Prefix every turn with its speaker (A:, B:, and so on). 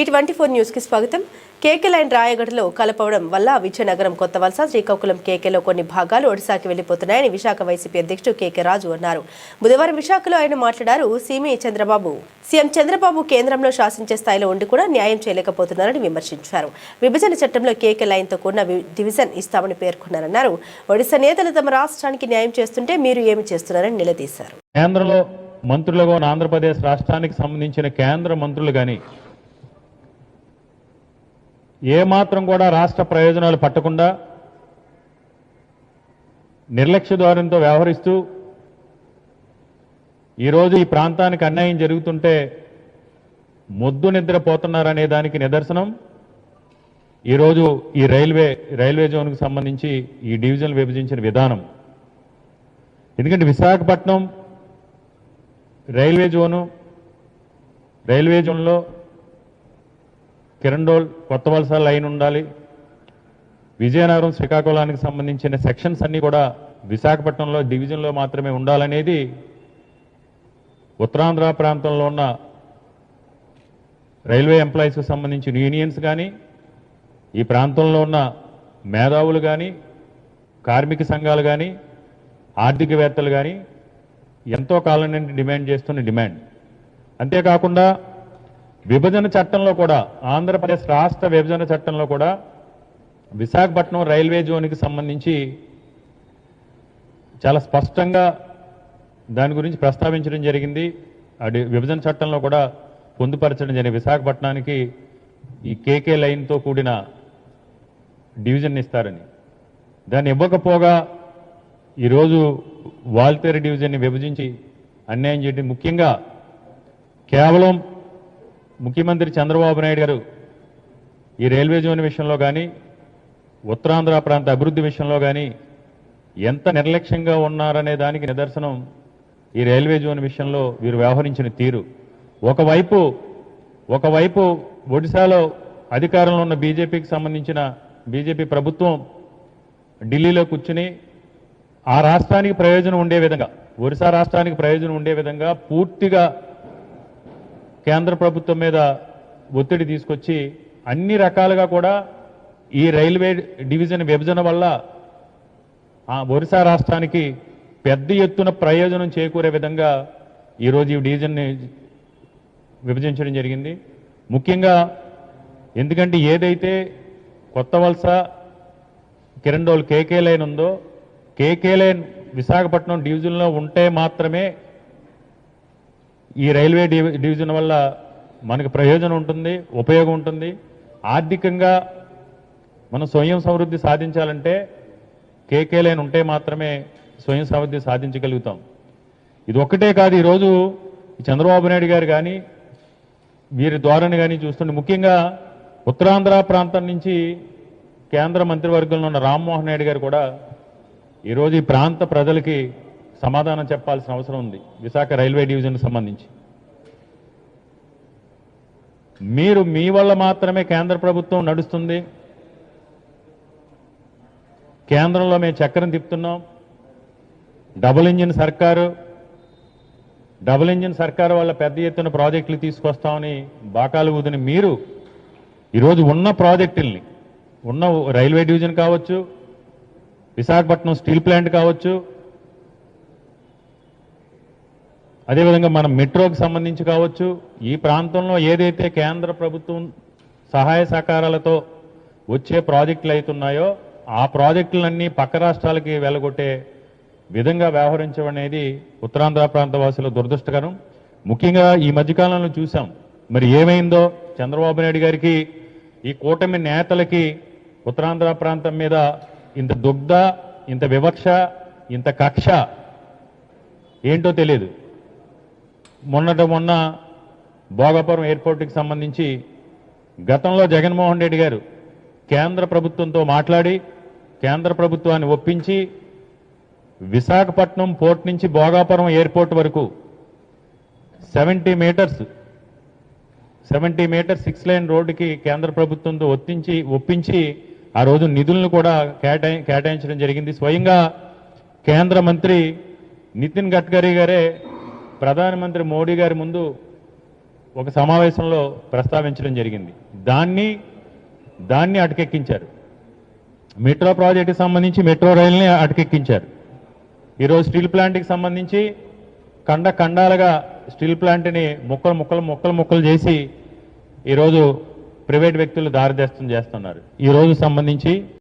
A: ఈ twenty four న్యూస్కి స్వాగతం. కేకే లైన్ రాయగఢలో కలపవడం వల్ల విజయనగరం కొత్త వలస శ్రీకాకుళం కేకేలో కొన్ని భాగాలు ఒడిశాకి వెళ్ళిపోతున్నాయని విశాఖ వైసీపీ అధ్యక్షుడు కేకే రాజు అన్నారు. బుధవారం విశాఖలో ఆయన మాట్లాడారు. సీమీ చంద్రబాబు సీఎం చంద్రబాబు కేంద్రంలో శాసించే స్థాయిలో ఉండి కూడా న్యాయం చేయలేకపోతున్నారని విమర్శించారు. విభజన చట్టంలో కేకే లైన్తో కూడిన డివిజన్ ఇస్తామని పేర్కొన్నారన్నారు. ఒడిశా నేతలు తమ రాష్ట్రానికి న్యాయం చేస్తుంటే మీరు ఏమి చేస్తున్నారని నిలదీశారు.
B: కేంద్రంలో మంత్రులుగా ఆంధ్రప్రదేశ్ రాష్ట్రానికి సంబంధించిన కేంద్ర మంత్రులు కానీ ఏమాత్రం కూడా రాష్ట్ర ప్రయోజనాలు పట్టకుండా నిర్లక్ష్య ధోరణితో వ్యవహరిస్తూ ఈరోజు ఈ ప్రాంతానికి అన్యాయం జరుగుతుంటే మొద్దు నిద్రపోతున్నారనే దానికి నిదర్శనం. ఈరోజు ఈ రైల్వే రైల్వే జోన్కు సంబంధించి ఈ డివిజన్లు విభజించిన విధానం. ఎందుకంటే విశాఖపట్నం రైల్వే జోను రైల్వే జోన్లో కిరండోల్ కొత్త వలస లైన్ ఉండాలి. విజయనగరం శ్రీకాకుళానికి సంబంధించిన సెక్షన్స్ అన్నీ కూడా విశాఖపట్నంలో డివిజన్లో మాత్రమే ఉండాలనేది ఉత్తరాంధ్ర ప్రాంతంలో ఉన్న రైల్వే ఎంప్లాయీస్కి సంబంధించిన యూనియన్స్ కానీ ఈ ప్రాంతంలో ఉన్న మేధావులు కానీ కార్మిక సంఘాలు కానీ ఆర్థికవేత్తలు కానీ ఎంతో కాలం నుండి డిమాండ్ చేస్తున్న డిమాండ్. అంతేకాకుండా విభజన చట్టంలో కూడా ఆంధ్రప్రదేశ్ రాష్ట్ర విభజన చట్టంలో కూడా విశాఖపట్నం రైల్వే జోన్కి సంబంధించి చాలా స్పష్టంగా దాని గురించి ప్రస్తావించడం జరిగింది. అది విభజన చట్టంలో కూడా పొందుపరచడం జరిగింది. విశాఖపట్నానికి ఈ కేకే లైన్తో కూడిన డివిజన్ ఇస్తారని. దాన్ని ఇవ్వకపోగా ఈరోజు వాల్తేరు డివిజన్ని విభజించి అన్యాయం చేయడం ముఖ్యంగా కేవలం ముఖ్యమంత్రి చంద్రబాబు నాయుడు గారు ఈ రైల్వే జోన్ విషయంలో కానీ ఉత్తరాంధ్ర ప్రాంత అభివృద్ధి విషయంలో కానీ ఎంత నిర్లక్ష్యంగా ఉన్నారనే దానికి నిదర్శనం ఈ రైల్వే జోన్ విషయంలో వీరు వ్యవహరించిన తీరు. ఒకవైపు ఒకవైపు ఒడిశాలో అధికారంలో ఉన్న బీజేపీకి సంబంధించిన బీజేపీ ప్రభుత్వం ఢిల్లీలో కూర్చుని ఆ రాష్ట్రానికి ప్రయోజనం ఉండే విధంగా ఒరిస్సా రాష్ట్రానికి ప్రయోజనం ఉండే విధంగా పూర్తిగా కేంద్ర ప్రభుత్వం మీద ఒత్తిడి తీసుకొచ్చి అన్ని రకాలుగా కూడా ఈ రైల్వే డివిజన్ విభజన వల్ల ఆ ఒరిస్సా రాష్ట్రానికి పెద్ద ఎత్తున ప్రయోజనం చేకూరే విధంగా ఈరోజు ఈ డివిజన్ని విభజించడం జరిగింది. ముఖ్యంగా ఎందుకంటే ఏదైతే కొత్త వలస కిరండోల్ కేకే లైన్ ఉందో కేకే లైన్ విశాఖపట్నం డివిజన్లో ఉంటే మాత్రమే ఈ రైల్వే డివిజన్ వల్ల మనకు ప్రయోజనం ఉంటుంది ఉపయోగం ఉంటుంది. ఆర్థికంగా మనం స్వయం సమృద్ధి సాధించాలంటే కేకే లైన్ ఉంటే మాత్రమే స్వయం సమృద్ధి సాధించగలుగుతాం. ఇది ఒక్కటే కాదు ఈరోజు చంద్రబాబు నాయుడు గారు కానీ వీరి ధోరణి కానీ చూస్తుంటే ముఖ్యంగా ఉత్తరాంధ్ర ప్రాంతం నుంచి కేంద్ర మంత్రివర్గంలో ఉన్న రామ్మోహన్ నాయుడు గారు కూడా ఈరోజు ఈ ప్రాంత ప్రజలకి సమాధానం చెప్పాల్సిన అవసరం ఉంది. విశాఖ రైల్వే డివిజన్కి సంబంధించి. మీరు మీ వల్ల మాత్రమే కేంద్ర ప్రభుత్వం నడుస్తుంది. కేంద్రంలో మేము చక్రం తిప్పుతున్నాం. డబుల్ ఇంజిన్ సర్కారు డబుల్ ఇంజిన్ సర్కారు వల్ల పెద్ద ఎత్తున ప్రాజెక్టులు తీసుకొస్తామని బాకాలు ఊదిన మీరు ఈరోజు ఉన్న ప్రాజెక్టుల్ని ఉన్న రైల్వే డివిజన్ కావచ్చు విశాఖపట్నం స్టీల్ ప్లాంట్ కావచ్చు అదేవిధంగా మన మెట్రోకి సంబంధించి కావచ్చు ఈ ప్రాంతంలో ఏదైతే కేంద్ర ప్రభుత్వం సహాయ సహకారాలతో వచ్చే ప్రాజెక్టులు అవుతున్నాయో ఆ ప్రాజెక్టులన్నీ పక్క రాష్ట్రాలకి వెళ్ళగొట్టే విధంగా వ్యవహరించడం అనేది ఉత్తరాంధ్ర ప్రాంత వాసుల దురదృష్టకరం. ముఖ్యంగా ఈ మధ్యకాలంలో చూసాం. మరి ఏమైందో చంద్రబాబు నాయుడు గారికి ఈ కూటమి నేతలకి ఉత్తరాంధ్ర ప్రాంతం మీద ఇంత దుగ్ధ ఇంత వివక్ష ఇంత కక్ష ఏంటో తెలియదు. మొన్నట మొన్న భోగాపురం ఎయిర్పోర్ట్కి సంబంధించి గతంలో జగన్మోహన్ రెడ్డి గారు కేంద్ర ప్రభుత్వంతో మాట్లాడి కేంద్ర ప్రభుత్వాన్ని ఒప్పించి విశాఖపట్నం పోర్ట్ నుంచి భోగాపురం ఎయిర్పోర్ట్ వరకు seventy metres seventy metres six line రోడ్డుకి కేంద్ర ప్రభుత్వంతో ఒత్తించి ఒప్పించి ఆ రోజు నిధులను కూడా కేటాయి కేటాయించడం జరిగింది. స్వయంగా కేంద్ర మంత్రి నితిన్ గడ్కరీ గారే ప్రధానమంత్రి మోడీ గారి ముందు ఒక సమావేశంలో ప్రస్తావించడం జరిగింది. దాన్ని దాన్ని అటకెక్కించారు. మెట్రో ప్రాజెక్టుకి సంబంధించి మెట్రో రైల్ని అటకెక్కించారు. ఈరోజు స్టీల్ ప్లాంట్కి సంబంధించి కండ కండాలుగా స్టీల్ ప్లాంట్ని ముక్కలు ముక్కలు ముక్కలు ముక్కలు చేసి ఈరోజు ప్రైవేట్ వ్యక్తులు దారిదస్తం చేస్తున్నారు. ఈరోజు సంబంధించి